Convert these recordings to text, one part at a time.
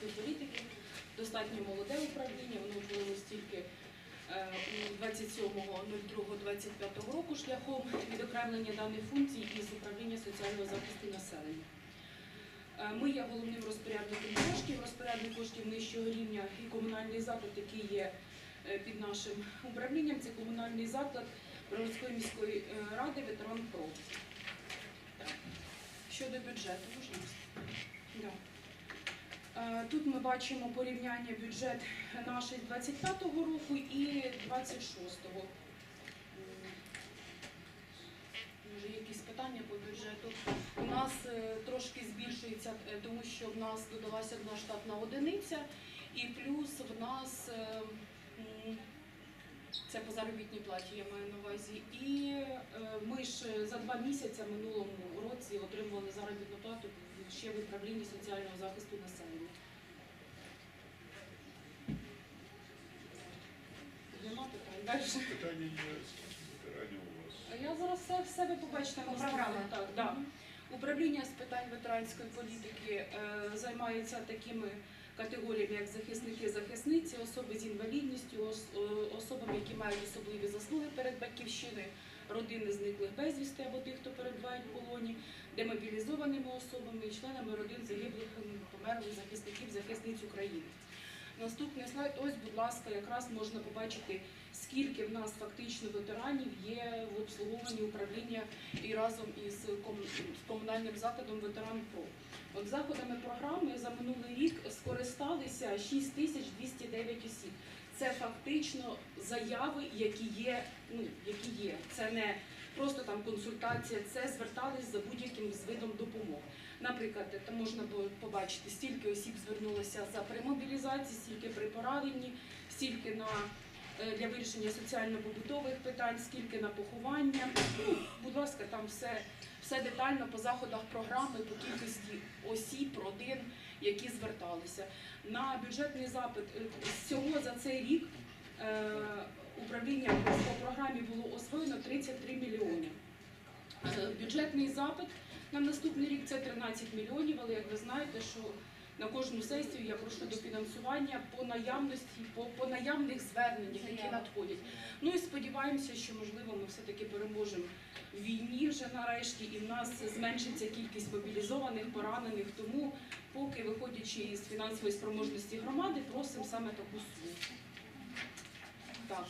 ветеранської політики. Достатньо молоде управління, воно утворилось тільки е, у 27.02.25 року шляхом відокремлення даних функцій із управління соціального захисту населення. Е, Ми є головним розпорядником коштів, розпорядник коштів нижчого рівня і комунальний заклад, який є е, під нашим управлінням, це комунальний заклад Броварської міської ради ветеран ПРО. Щодо бюджету, можна? Е, Тут ми бачимо порівняння бюджет наш з 25-го року і 26-го. Може, якісь питання по бюджету? У нас е, трошки збільшується, е, тому що в нас додалася одна штатна одиниця, і плюс в нас це по заробітній платі, я маю на увазі. І ми ж за два місяці минулому році отримували заробітну плату ще в управлінні соціального захисту населення. Нема питань. Далі. Питання є ветеранів у вас. А Я зараз все, все ви побачите на програмі. Так, да. Управління з питань ветеранської політики е, займається такими категоріями, як захисники, захисниці, особи з інвалідністю, ос- е, особами, які мають особливі заслуги перед батьківщиною, родини зниклих безвісти або тих, хто перебувають в полоні, демобілізованими особами і членами родин загиблих померлих захисників, захисниць України. Наступний слайд, ось, будь ласка, якраз можна побачити, скільки в нас фактично ветеранів є в обслуговуванні управління і разом із ком- комунальним закладом ветеран ПРО. От заходами програми за минулий рік скористалися 6209 осіб. Це фактично заяви, які є. Ну які є. Це не просто там консультація, це звертались за будь-яким з видом допомоги. Наприклад, там можна було побачити, стільки осіб звернулося за примобілізацію, стільки при пораненні, стільки на для вирішення соціально-побутових питань, скільки на поховання. Ну, будь ласка, там все, все детально по заходах програми, по кількості осіб, родин, які зверталися. На бюджетний запит е, всього за цей рік е, управління по програмі було освоєно 33 мільйони. Е, Бюджетний запит на наступний рік це 13 мільйонів, але як ви знаєте, що на кожну сесію я прошу дофінансування по наявності, по, по наявних зверненнях, які надходять. Ну і сподіваємося, що можливо ми все-таки переможемо в війні вже нарешті, і в нас зменшиться кількість мобілізованих, поранених. Тому, поки виходячи із фінансової спроможності громади, просимо саме таку суму. Так.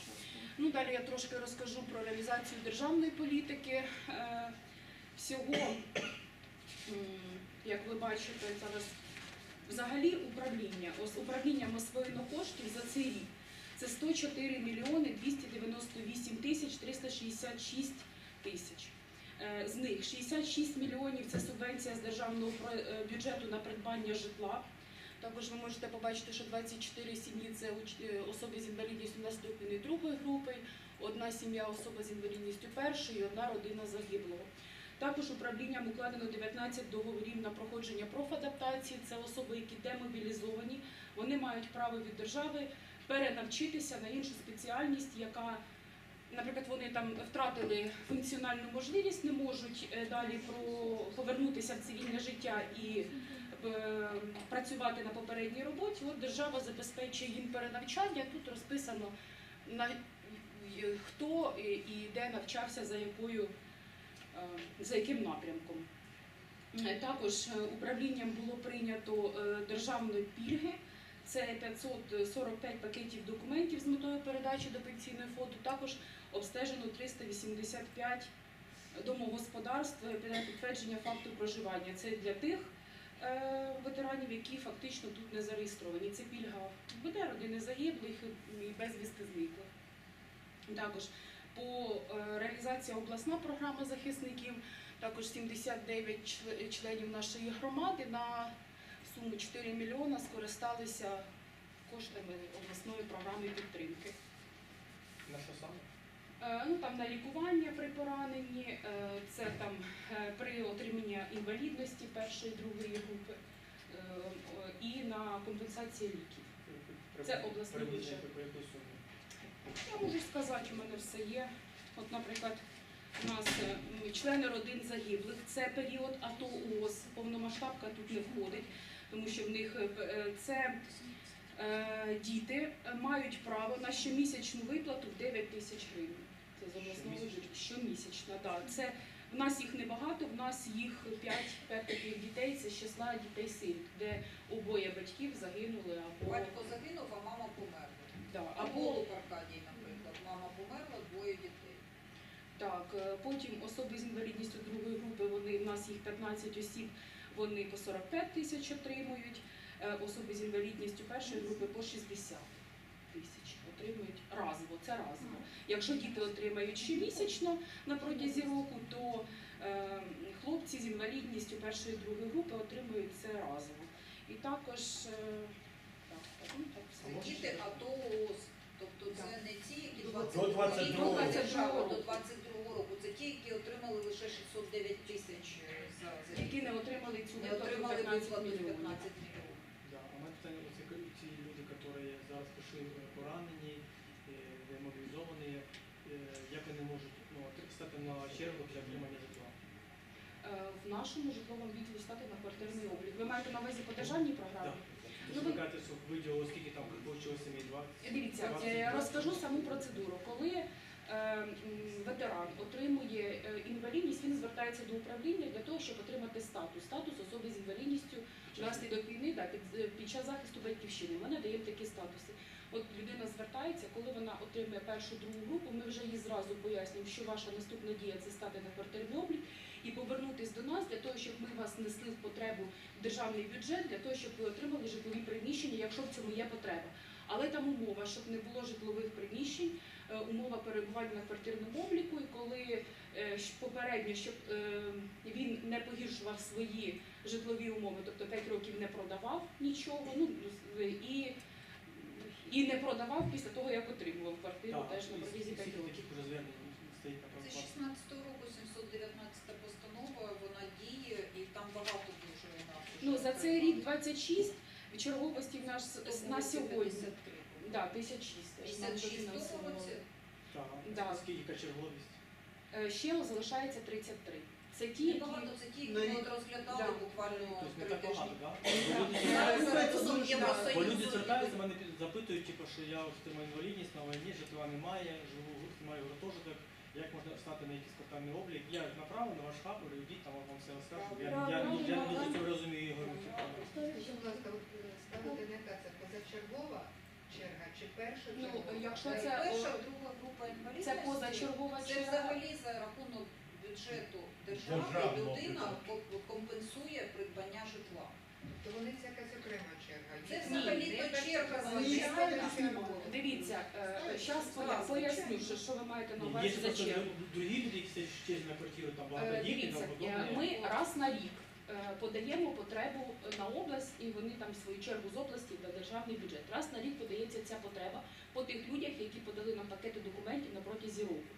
Ну, далі я трошки розкажу про реалізацію державної політики. Е, Всього, як ви бачите, зараз взагалі управління, ось управлінням освоєно коштів за цей рік. Це 104 мільйони 298 тисяч 366 тисяч. Е, З них 66 мільйонів це субвенція з державного е, бюджету на придбання житла. Також ви можете побачити, що 24 сім'ї це е, особи з інвалідністю наступної другої групи, одна сім'я особа з інвалідністю першої, одна родина загиблого. Також управлінням укладено 19 договорів на проходження профадаптації. Це особи, які демобілізовані. Вони мають право від держави перенавчитися на іншу спеціальність, яка, наприклад, вони там втратили функціональну можливість, не можуть е, далі повернутися в цивільне життя і е, працювати на попередній роботі. От держава забезпечує їм перенавчання. Тут розписано хто і- де навчався, за якою за яким напрямком. Е, Також е, управлінням було прийнято е, державної пільги. Це 545 пакетів документів з метою передачі до пенсійного фонду. Також обстежено 385 домогосподарств для підтвердження факту проживання. Це для тих е, ветеранів, які фактично тут не зареєстровані. Це пільга буде родини загиблих і безвісти зниклих. Також по е, реалізації обласна програма захисників, також 79 чле- членів нашої громади на суму 4 мільйона скористалися коштами обласної програми підтримки. На що саме? Е, Ну там на лікування при пораненні, е, це там при отриманні інвалідності першої другої групи і на компенсації ліків. Це обласний бюджет. Я можу сказати, у мене все є. От, наприклад, у нас е, члени родин загиблих, це період АТО ООС, повномасштабка тут не входить. тому що в них е, е, це діти мають право на щомісячну виплату в 9 тисяч гривень. Це з обласного бюджету. Щомісячно, так. Це в нас їх небагато, в нас їх 5, 5 таких дітей, це з числа дітей сиріт, де обоє батьків загинули або, Батько загинув, а мама померла. Да, Або або Голуб Аркадій, наприклад. Мама померла, двоє дітей. Так, е, потім особи з інвалідністю другої групи, вони в нас їх 15 осіб, вони по 45 тисяч отримують. Е, Особи з інвалідністю першої групи по 60 тисяч отримують разово. Це разово. Якщо діти отримають щомісячно на протязі року, то е, хлопці з інвалідністю першої другої групи отримують це разово. І також е, можна Діти? АТО ООС. Тобто це не ті, які До 22 року, до 22 року. Це ті, які отримали лише 609 тисяч е, за за які не отримали цю не виплату отримали 15 виплату мільйонів. 15 мільйонів. Да, а мене питання, ко- ці люди, які зараз пішли е, поранені, е, демобілізовані, е, як вони можуть ну, от- стати на чергу для отримання житла? Е, в нашому житловому відділі стати на квартирний облік. Ви маєте на увазі по державній програмі? Так. Ну, Ви ви- що виділили, скільки там вийшло сімей, 20? Дивіться, 20 е, розкажу саму процедуру. Коли е, ветеран отримує е, інвалідність, він звертається до управління для того, щоб отримати статус, статус особи з інвалідністю внаслідок війни да, під, під час захисту батьківщини. Ми надаємо такі статуси. От людина звертається, коли вона отримує першу другу групу, ми вже їй зразу пояснюємо, що ваша наступна дія це стати на квартирний облік і повернутись до нас для того, щоб ми вас несли в потребу в державний бюджет, для того, щоб ви отримали житлові приміщення, якщо в цьому є потреба. Але там умова, щоб не було житлових приміщень, е, умова перебування на квартирному обліку, і коли е, попередньо, щоб е, він не погіршував свої житлові умови, тобто 5 років не продавав нічого, ну і, і не продавав після того, як отримував квартиру Так, теж на протязі 5 років. Це трансплант? 16 року 719 постанова, вона діє і там багато дуже вона. вже Ну за цей рік 26 черговості в То на сьогодні. 53. Да, 1006. 56 в тому дофінансовували. році. Так, скільки черговість? Е, Ще залишається 33. Це ті, які Небагато це ті, Ну, які і- от розглядали Да. буквально Тобто три тижні. Бо люди звертаються, мене запитують, типу, що я отримав інвалідність на війні, житла немає, живу маю гуртожиток, як можна стати на якийсь квартальний облік. Я направлю на ваш хаб, йдіть, там вам все розкажу. Я, я, я, я не дуже цього розумію і говорю. типу, Скажіть, будь ласка, е, ставити не яка це позачергова черга чи перша Ну, чергова? якщо Та й це, перша, о, друга група це інвалідності. позачергова Це черга. взагалі за рахунок бюджету держави Державного людина бюджету. ко- компенсує придбання житла. То вони це якась окрема черга. Це Є взагалі то черга звичайна. ні, чергова. Дивіться, зараз поясню, що, що ви маєте на увазі за просто чергу. другі люди, сидять через на квартиру, там Е, багатодітні, Дивіться, там е, ми раз на рік е, подаємо потребу на область, і вони там в свою чергу з області на державний бюджет. Раз на рік подається ця потреба по тих людях, які подали нам пакети документів на протязі року.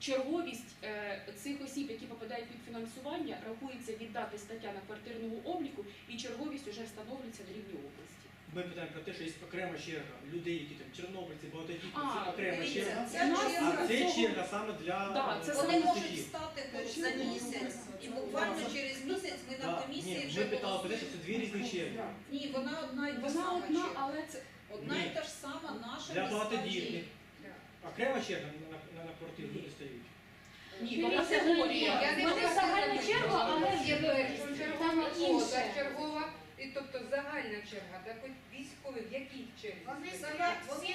Черговість е, цих осіб, які попадають під фінансування, рахується від дати стаття на квартирному обліку, і черговість вже встановлюється на рівні області. Ми питаємо про те, що є окрема черга людей, які там чорнобильці, багатодітні, це окрема черга. черга- А це черга саме для Да, е, це Вони можуть стати хоч за місяць, і буквально через місяць ми на комісії ні, вже ми питали про те, що це дві різні черги. Ні, вона одна і та Вона сама одна, черга. але це Одна Ні. і та ж сама наша Для багатодітних. Окрема черга на, на, на квартиру. Ні, вона категорія. Я не Вони можу загальну сказати, чергу, що але є перша чергова, там інше. чергова, і тобто загальна черга, так от військові в якій черзі? Вони стоять? вони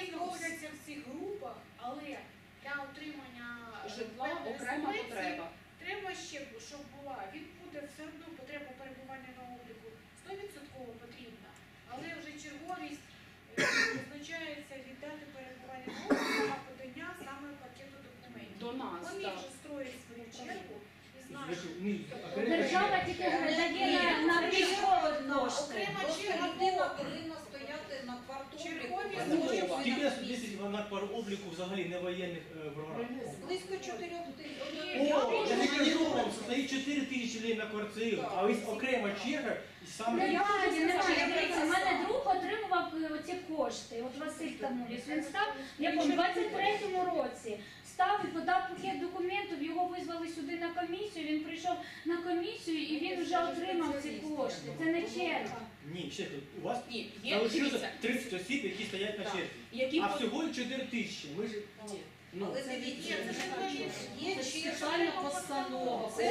в цих групах, але для отримання е, Житла певної окрема субвенції потреба. Треба ще, щоб була. Він буде все одно потреба перебування на обліку 100% потрібна, але вже черговість е, визначається від дати перебування на обліку на подання саме пакету документів. До нас, Вони так. вже строять свою чергу і знають. Ви- ні, окрема Держава тільки надає на, на військових кошти. Окрема повинна стояти на. Чергові ви Скільки на нас комісії. десь на пару обліку взагалі не воєнних е, в? Близько чотирьох тисяч. О, я не кажу вам, стоїть 4 тисячі людей на квартиру, а ось окрема черга і саме... Немає, Я немає. хочу Дивіться, в мене друг отримував е, оці кошти. От Василь Тамуліс. Він став в якому 23-му році. Став і подав пакет документів, його визвали сюди на комісію, він прийшов на комісію і він вже отримав ці кошти. Це не черга. Ні, ще тут. У вас Ні, є залишилося дивіться, 30 осіб, які стоять на Так. черзі. які А по- всього 4 тисячі. Ми ж ну Але дивіться, це ж є Це спеціальна постанова. Це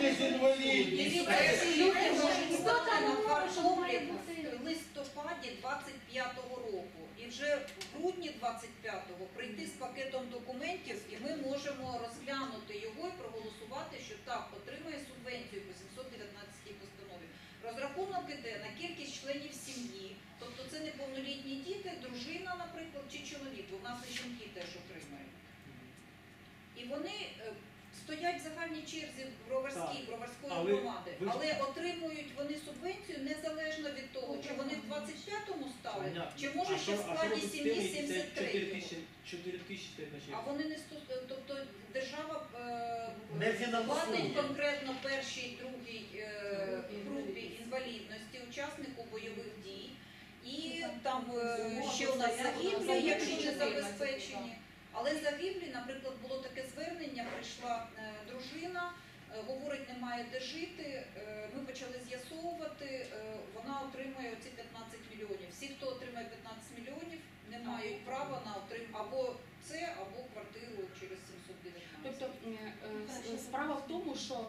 Ти ж інвалідність. Дивіться, ці люди можуть стати на бути? в листопаді 25-го року. Вже в грудні 25-го прийти з пакетом документів, і ми можемо розглянути його і проголосувати, що так, отримає субвенцію по 719 постанові. Розрахунок іде на кількість членів сім'ї, тобто це неповнолітні діти, дружина, наприклад, чи чоловік, бо в нас і жінки теж отримають. І вони е, стоять в загальній черзі броварській, броварської Але громади, ви ж- але отримують вони субвенцію незалежно від того, чи вони в 25-му стали, понятно. чи може А ще в що- а що складі робити з сім'ї які це 4 73-го. тисячі 4 тисячі стоять на А вони не стос... тобто держава Не е, фінансує. платить конкретно першій, другій е, групі інвалідності, учаснику бойових дій. І там е, ще у нас загиблі, якщо не забезпечені. Але загиблі, наприклад, було таке звернення, прийшла е, дружина, е, говорить, немає де жити. Е, ми почали з'ясовувати, вона отримує оці 15 мільйонів. Всі, хто отримає 15 мільйонів, не мають права на отримання або це, або квартиру через 719. Тобто е, справа в тому, що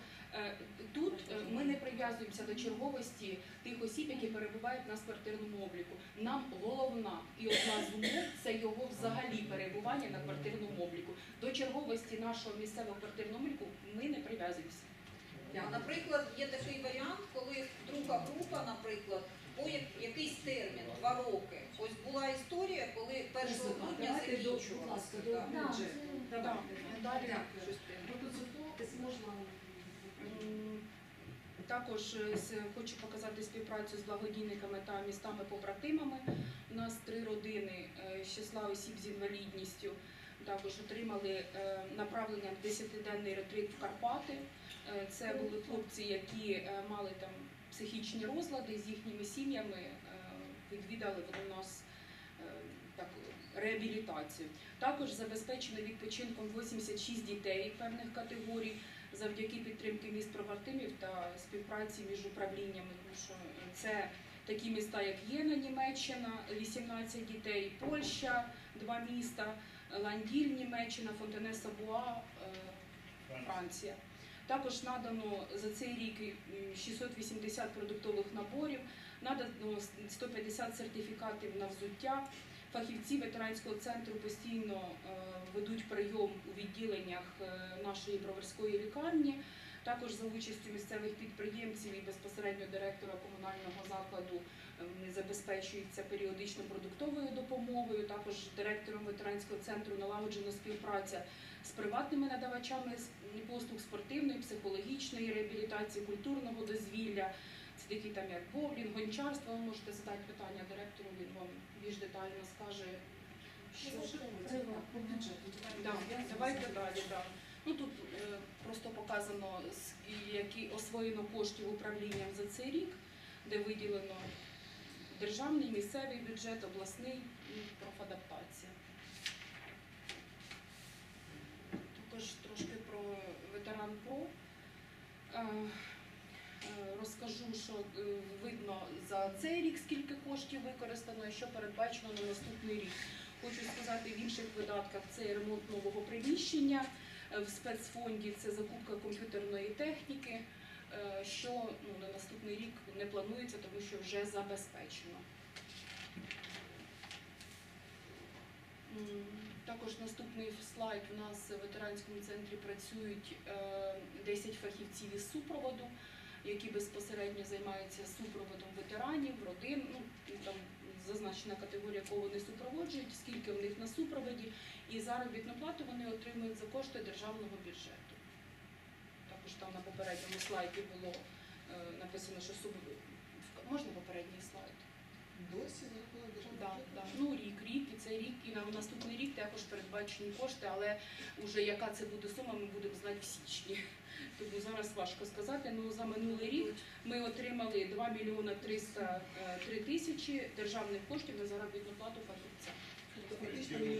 тут е, ми не прив'язуємося до черговості тих осіб, які перебувають на квартирному обліку. Нам головна і одна з умов це його взагалі перебування на квартирному обліку. До черговості нашого місцевого квартирного обліку ми не прив'язуємося. Наприклад, є такий варіант, коли друга група, наприклад, по якийсь термін, два роки. Ось була історія, коли 1 грудня Так, далі щось прямо. Також е, хочу показати співпрацю з благодійниками та містами-побратимами. У нас три родини е, з числа осіб з інвалідністю також отримали е, направлення в 10-денний ретрит в Карпати. Це були хлопці, які мали там психічні розлади з їхніми сім'ями, відвідали у нас так, реабілітацію. Також забезпечено відпочинком 86 дітей певних категорій завдяки підтримки міст побратимів та співпраці між управліннями. Тому що це такі міста, як Єна, Німеччина, 18 дітей, Польща, два міста, Ланділь, Німеччина, Фонтенеса Буа, е, Франція. Також надано за цей рік м, 680 продуктових наборів, надано 150 сертифікатів на взуття. Фахівці ветеранського центру постійно е, ведуть прийом у відділеннях е, нашої броварської лікарні. Також за участю місцевих підприємців і безпосередньо директора комунального закладу е, вони забезпечуються періодично продуктовою допомогою. Також директором ветеранського центру налагоджена співпраця з приватними надавачами послуг спортивної, психологічної реабілітації, культурного дозвілля. Це такі там як боулінг, гончарство. Ви можете задати питання директору, він вам більш детально скаже. Що по бюджету. Да, давайте далі. Да. Ну тут е, просто показано які освоєно коштів управлінням за цей рік, де виділено державний, місцевий бюджет, обласний і профадаптація. Також трошки про ветеран ПРО. Е, видно за цей рік, скільки коштів використано і що передбачено на наступний рік. Хочу сказати, в інших видатках це ремонт нового приміщення, е, в спецфонді це закупка комп'ютерної техніки, е, що ну, на наступний рік не планується, тому що вже забезпечено. Також наступний слайд. У нас в ветеранському центрі працюють е, 10 фахівців із супроводу, які безпосередньо займаються супроводом ветеранів, родин. Ну, там зазначена категорія, кого вони супроводжують, скільки в них на супроводі, і заробітну плату вони отримують за кошти державного бюджету. Також там на попередньому слайді було е, написано, що суб... можна попередній слайд? Досі Да, да. Ну рік, рік і цей рік, і на наступний рік також передбачені кошти, але вже яка це буде сума, ми будемо знати в січні. Тому зараз важко сказати. Ну за минулий рік ми отримали 2 мільйони 303 тисячі державних коштів на заробітну плату фахівця.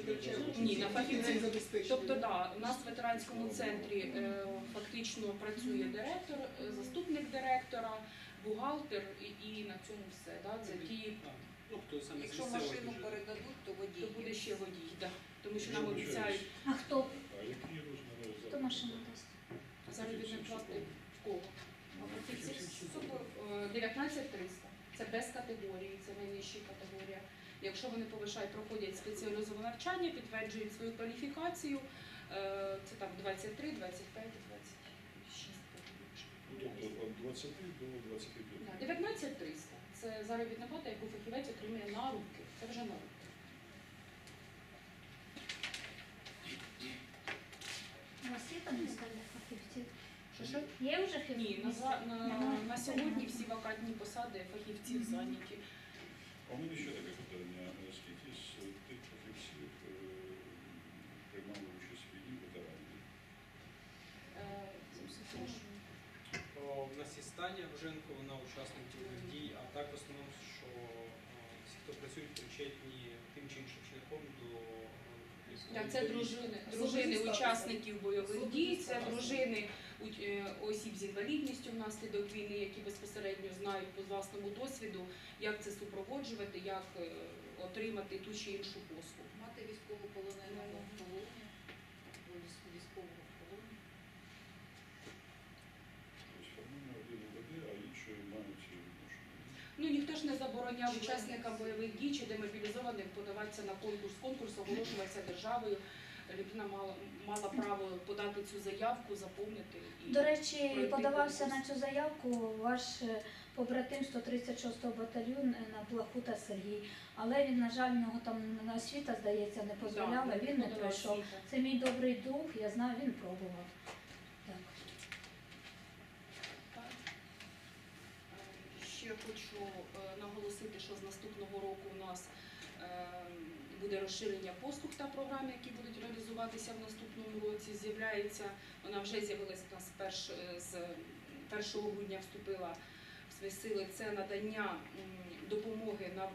Втрачають Ні, на фахівців. Тобто, да, у нас в ветеранському центрі е, фактично працює директор, е, заступник директора, бухгалтер і, і на цьому все. Да? Це ті, Ну, хто саме Якщо місцевого машину бюджету. передадуть, то водій. то буде ще водій. Да. Тому що нам обіцяють А хто? А які розміри Хто машину дасть? заробітні плати в кого? Е, 19 300. Це без категорії, це найнижча категорія. Якщо вони повишають, проходять спеціалізоване навчання, підтверджують свою кваліфікацію, е, це там 23, 25 і 26. Тобто від 20 до 25. Да, 19 300. Це заробітна плата, яку фахівець отримує на руки. Це вже на руки. У вас є там місця фахівців? Що що? Є вже Ні, фахівці? на, за- на, на сьогодні всі вакантні посади фахівців зайняті. А у мене ще таке питання. Скільки з тих фахівців е, приймали участь в війні ветеранів? Е, прошу. О, В нас є Таня Роженко, вона учасник бойових дій, а так в основному, що е, всі, хто працюють, причетні тим чи іншим шляхом до е, Так, це дружини, дружини учасників бойових дій, це дружини у- е, осіб з інвалідністю внаслідок війни, які безпосередньо знають по власному досвіду, як це супроводжувати, як е, отримати ту чи іншу послугу. Мати військовополоненого в полоні, або військ- військового в полоні. Тобто формально один веде, а інші мають відношення. Ну не забороняв учасникам бойових дій чи демобілізованих подаватися на конкурс. Конкурс оголошувався державою. Людина мала, мала право подати цю заявку, заповнити і До речі, подавався на цю заявку ваш е, побратим 136-го батальйону на Плахута Сергій. Але він, на жаль, в нього там освіта, здається, не дозволяла, він не пройшов. Це мій добрий друг, я знаю, він пробував. Так. Так. Е, Ще хочу е, наголосити, що з наступного року у нас е, буде розширення послуг та програм, які будуть реалізуватися в наступному році. З'являється, вона вже з'явилася у нас перш, е, з 1 грудня вступила в свої сили. Це надання допомоги на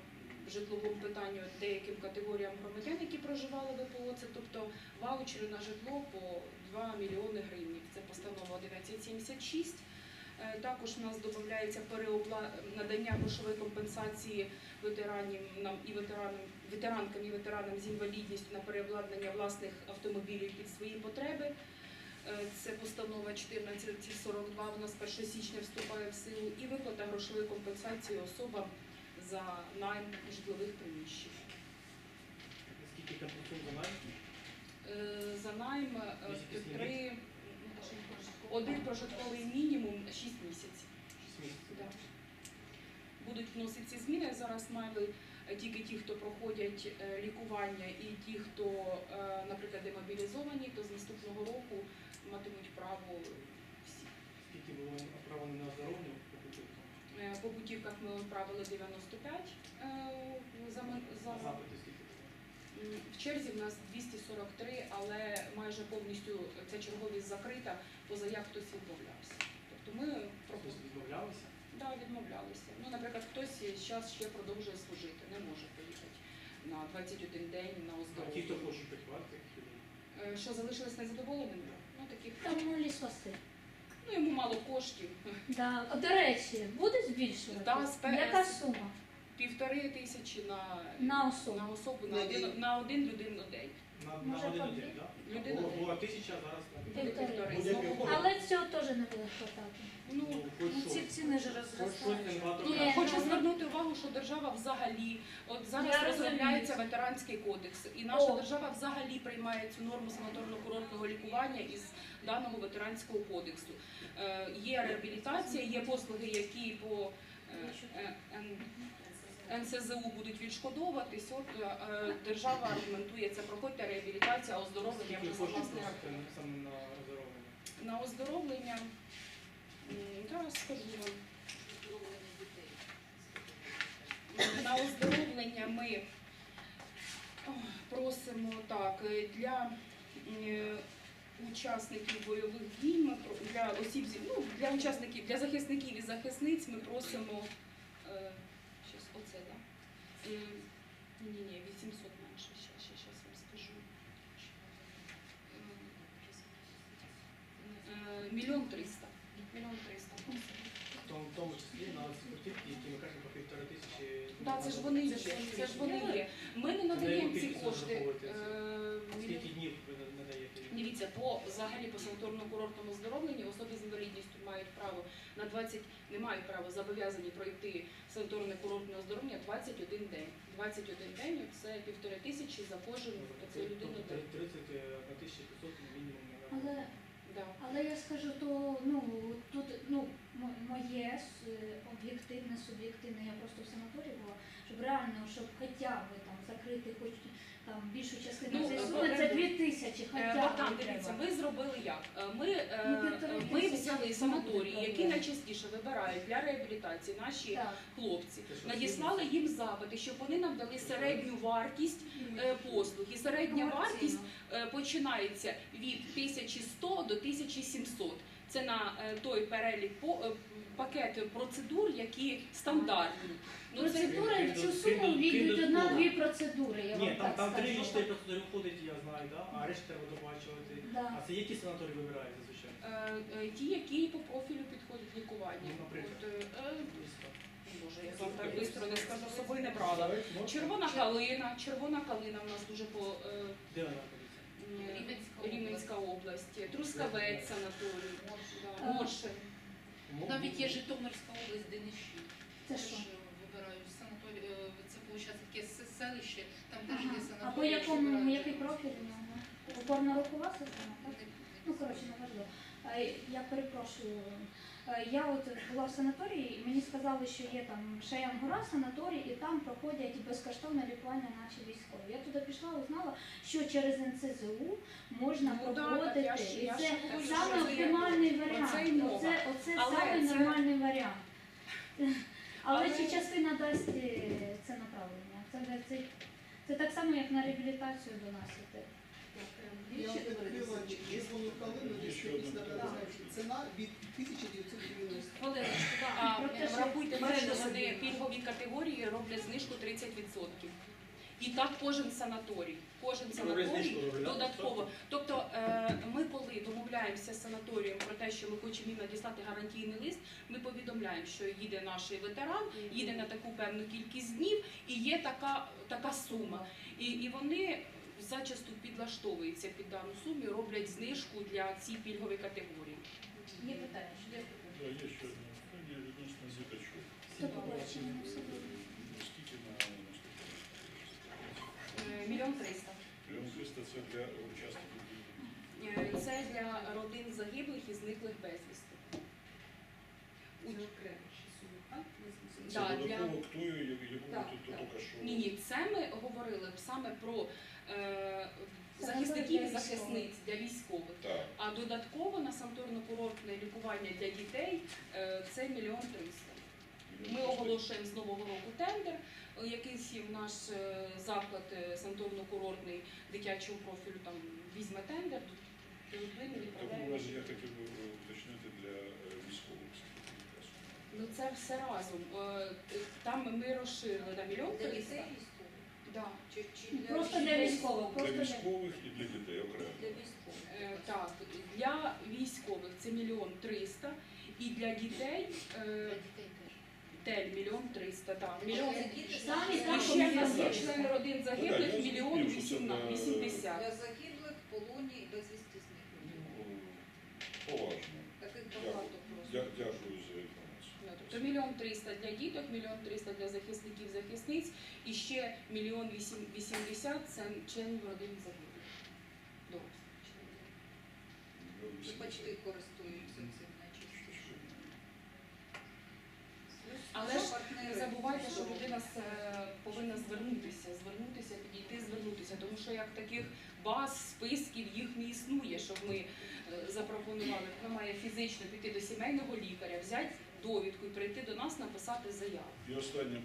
житловому питанню деяким категоріям громадян, які проживали в ВПО. Це тобто ваучери на житло по 2 мільйони гривень. Це постанова 1176. Е, Також у нас додається переопла... надання грошової компенсації ветеранів і ветеранам, ветеранкам і ветеранам з інвалідністю на переобладнання власних автомобілів під свої потреби. Е, Це постанова 1442, вона з 1 січня вступає в силу, і виплата грошової компенсації особам за найм житлових приміщень. Скільки компенсують за найм? Е, За найм е, Місяць три, один прожитковий мінімум 6 місяців. Да. Будуть вноситися зміни. Зараз мали тільки ті, хто проходять е, лікування, і ті, хто, е, наприклад, демобілізовані, то з наступного року матимуть право всі. Скільки було направлено на здоров'я по путівкам? Е, По путівках ми відправили 95 е, за, за запити В черзі в нас 243, але майже повністю ця черговість закрита, поза як хтось відмовлявся. Тобто ми пропустили. відмовлялися? Да, відмовлялися. Ну, наприклад, хтось зараз ще продовжує служити, не може поїхати на 21 день на А ті, хто оздоровлення. хочуть людей? Е, Що залишились незадоволеними? Ну таких Там лісоси. ну йому мало коштів. Да. До речі, буде збільшувати? Да, з Яка сума? Півтори тисячі на, На особу. на особу на На один, день. на один людину день. На, на Може, один по так? Людина день. була тисяча, зараз на Півтори. Будь-який Але цього теж не буде хватати. Ну, хоч Ну, щось. ці ціни ж Хоч щось Ні. Хочу ну, звернути увагу, що держава взагалі, от зараз Я розробляється розумію. ветеранський кодекс, і наша О. держава взагалі приймає цю норму санаторно-курортного лікування із даного ветеранського кодексу. Е, є реабілітація, є послуги, які по е, е, Н- НСЗУ будуть відшкодовуватись. От е, держава аргументує це, проходьте реабілітація, оздоровлення вже просто саме на оздоровлення? На оздоровлення зараз скажу вам. На оздоровлення ми просимо так е, для е, учасників бойових дій. Ми для осіб ну, для учасників, для захисників і захисниць ми просимо ні, ні, 800 менше, ще, ще, ще вам скажу. Мільйон триста. Мільйон триста. В тому числі на спортивки, які ми кажемо по півтори тисячі. Так, це ж вони є. Це ж вони є. Ми не надаємо ці кошти. Дивіться, по взагалі по санаторно-курортному оздоровленню особи з інвалідністю мають право на 20, не мають права зобов'язані пройти санаторно-курортне оздоровлення 21 день. 21 день це півтори тисячі за кожен людину. 30 на 1500 мінімум. Але Да. Але я скажу, то ну тут ну моє об'єктивне, суб'єктивне, я просто в санаторії була, щоб реально, щоб хоча б там закрити хоч там більшу частину Ну, цієї е, суми, це е, дві тисячі, Е, хоча Богдан, б дивіться, треба. ми зробили як? Е, Ми, е, Ну, півтори ми тисячі взяли санаторії, які найчастіше вибирають для реабілітації наші Так. хлопці. Надіслали їм запити, щоб вони нам дали середню вартість е, послуг. І середня вартість е, починається від 1100 до 1700. Це на е, той перелік по е, пакет процедур, які стандартні. Ну, це в цю суму війдуть одна-дві процедури, я Ні, вам там, так там три чотири процедури входить, я знаю, да? а решта треба доплачувати. Да. А це які санаторії вибираєте, звичайно? е, ті, які по профілю підходять лікування. Ну, наприклад. От, е, Боже, я вам так швидко не скажу, з собою не брала. Червона калина, червона калина в нас дуже по е, Де вона Рівненська область, Трускавець санаторій, да, Е, Навіть є Житомирська область, Денищі. Це Теж що? санаторій, е, це виходить таке селище, там теж Ага. є А санаторій. по якому який профіль у нього? Опорно-рухова система, так? Ну, коротше, не важливо. Е, Я перепрошую. Е, Я от була в санаторії, і мені сказали, що є там Шаян-Гора санаторій, і там проходять безкоштовне лікування наші військові. Я туди пішла, узнала, що через НЦЗУ можна Ну, проводити. так я ж- і я це саме оптимальний варіант. це. Оце, оце саме це- нормальний варіант. Але, Але- чи частина дасть е, це направлення? Це, це, це так само, як на реабілітацію до нас іти. Я от червону калину, десь Ще одна після питання. реалізації. Ціна від 1990. Хвилиночку, а Про те, що врахуйте, те, мене що вони пільгові категорії роблять знижку 30%. І так кожен санаторій. Кожен санаторій додатково. Тобто е, ми коли домовляємося з санаторієм про те, що ми хочемо їм надіслати гарантійний лист, ми повідомляємо, що їде наш ветеран, їде на таку певну кількість днів і є така, така сума. І, і вони зачасту підлаштовуються під дану суму і роблять знижку для цій пільговій категорії. Є питання? Да, є ще одне питання відносно зіточок. Скільки на? Е, Мільйон триста. Мільйон триста це для учасників війни. Е, Це для родин загиблих і зниклих безвісти. У- Це для- додатково к тою, яку Так, тут так. тільки що. Ні, ні, це ми говорили саме про е, захисників і захисниць для військових. Так. А додатково на санаторно-курортне лікування для дітей е, це мільйон триста. Ми оголошуємо з нового року тендер. Е, Якийсь в наш е, заклад е, санаторно-курортний дитячого профілю там візьме тендер, такому разі я хотів би е, уточнити для е, військових. Ну це все разом. Е, Там ми розширили на мільйон Для триста. Да. Чи, чи для, Просто для військових. Для Просто для... військових і для дітей окремо. для військових? Е, Так, для військових це мільйон триста, і для дітей е, теж. тель мільйон триста. Так, мільйон. Самі І ще в нас є члени родин Ну, загиблих мільйон вісімна- вісімдесят. Для загиблих, в полоні і безвісти зниклих. Ну, Поважно. Таких Дякую. багато просто. Дя- Дякую за Тобто мільйон триста для діток, мільйон триста для захисників захисниць і ще мільйон вісім- вісімдесят це членів родин загиблих. Членів. І користуються цим найчастіше. Але ж. Не забувайте, що людина повинна звернутися, звернутися, підійти, звернутися, тому що як таких баз, списків їх не існує, щоб ми е, запропонували. Вона має фізично піти до сімейного лікаря, взяти довідку і прийти до нас, написати заяву. І останнє